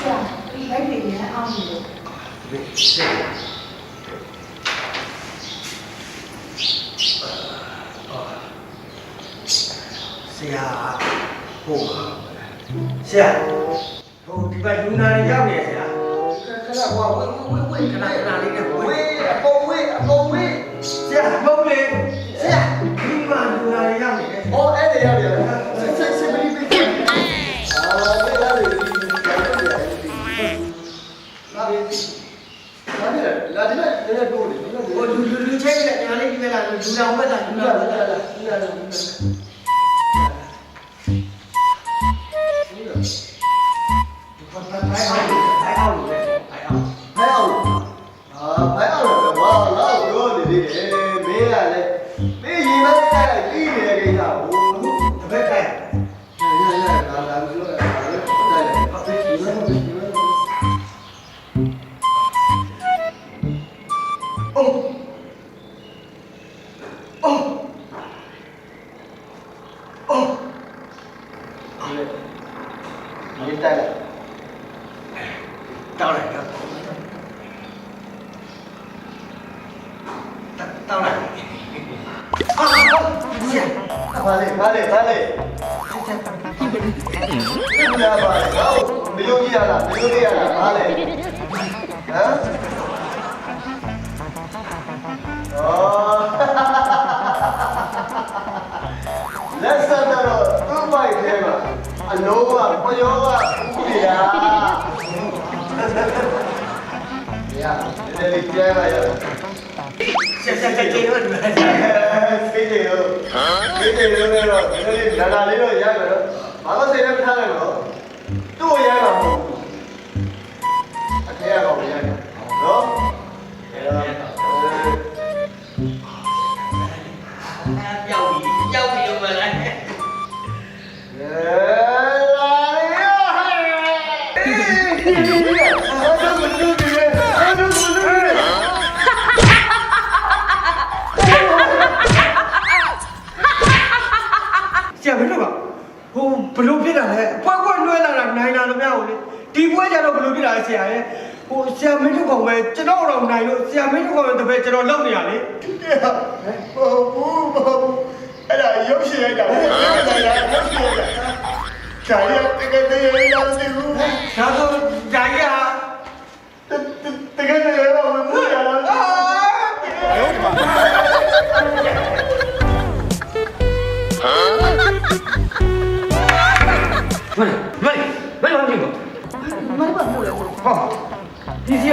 ဆရာဒီဘက်တွေရအောင်လို့ဒီဆရာဆရာဟုတ်ပါဆရာဟိုဒီဘက်လူနာတွေရောက်နေဆရာခဏဟိုဝင်းဝင်းဝင်းခဏခဏလေးနဲ့ဝင်းအကုန်ဝင်းအကုန်ဝင်းဆရာဘုံလေးဆရာဒီမှာလူနာတွေရောက်နေတယ်ဟောအဲ့ဒါရောက်နေ လာတယ်လာတယ်လည်းလည်းတို့တယ်ဟိုလူလူလူချင်းလည်းညာလေးဒီမဲ့လာလူလာဟုတ်တာလူလာဟုတ်တာလူလာလူလာ 哦哦哦好嘞我你带来到了到了。啊啊不行哪里哪里哪里对不起啊没有必要了没有必要了哪里啊 Алло, алло, хуя. Ya, đây là chơi mà giờ. Sao sao sao chơi hơn mà. Cái gì đâu? Cái gì đâu đây rồi? Cái gì đã đã đi rồi ya rồi. Mà có gì đâu thằng này rồi. Tu ya rồi. Anh thấy rồi ya. Đó. Rồi. Dâu gì? Dâu အေးဒီလိုမျိုးအဲ့ဒါကိုသူ့ဒီလေအဲ့ဒါကိုသူ့ဒီလေဆရာဘယ်လိုပါဟိုဘလို့ဖြစ်တာလဲပွဲပွဲလွှဲလာတာနိုင်တာလို့မရဘူးလေဒီပွဲကြတော့ဘလို့ဖြစ်တာလဲဆရာရဲ့ဟိုဆရာမင်းတို့ကောင်ပဲကျွန်တော်တော့နိုင်လို့ဆရာမင်းတို့ကောင်ပဲတပည့်ကျွန်တော်လုံနေရလေဟိုဘူးဘူးအဲ့ဒါရုပ်ရှင်ရိုက်တာအဲ့ဒါရုပ်ရှင်ရိုက်တာ ခါရတကယ်တည်းရရစီဘူးဒါဆိုဒါကြီးဟာတကယ်တည်းရဝင်မှုရလားမလေးမလေးမလေးဘာဖြစ်လို့မလေးဘာဖြစ်လို့ဟာဒီစီ